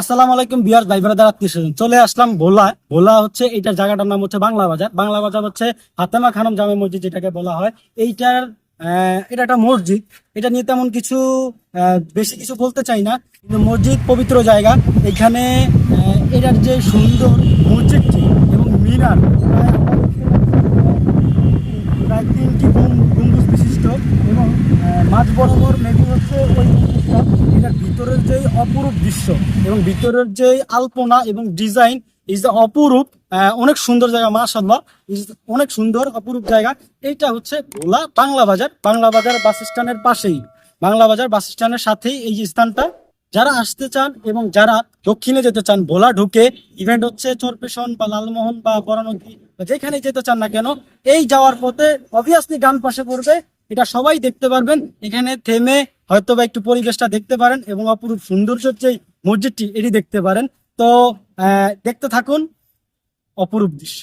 আসসালামু আলাইকুম বিয়ার ভাই ব্রাদার আত্মীয় চলে আসলাম ভোলা। ভোলা হচ্ছে, এইটার জায়গাটার নাম হচ্ছে বাংলা বাজার। বাংলা বাজার হচ্ছে ফাতেমা খানম জামে মসজিদ যেটাকে বলা হয়। এইটার এটা একটা মসজিদ। এটা নিয়ে তেমন কিছু বেশি কিছু বলতে চাই না। কিন্তু মসজিদ পবিত্র জায়গা। এখানে এটার যে সুন্দর মসজিদটি এবং মিনার মাঝ বরাবর মেবি হচ্ছে ওই এটার ভিতরের যে অপরূপ দৃশ্য এবং ভিতরের যে আলপনা এবং ডিজাইন ইজ দ্য অপরূপ অনেক সুন্দর জায়গা মাশাল্লাহ অনেক সুন্দর, অপরূপ জায়গা। এইটা হচ্ছে বাংলা বাজার বাংলা বাজার বাস স্ট্যান্ডের পাশেই। বাংলা বাজার বাস স্ট্যান্ডের সাথেই এই স্থানটা। যারা আসতে চান এবং যারা দক্ষিণে যেতে চান, ভোলা ঢুকে ইভেন্ট হচ্ছে চরপেশন বা লালমোহন বা বরানগী বা যেখানে যেতে চান না কেন, এই যাওয়ার পথে অবভিয়াসলি ডান পাশে পড়বে। এটা সবাই দেখতে পারবেন। এখানে থেমে হয়তো বা একটু পরিবেশটা দেখতে পারেন এবং অপরূপ সৌন্দর্যের যে মসজিদটি, এটি দেখতে পারেন। তো দেখতে থাকুন। অপরূপ দৃশ্য।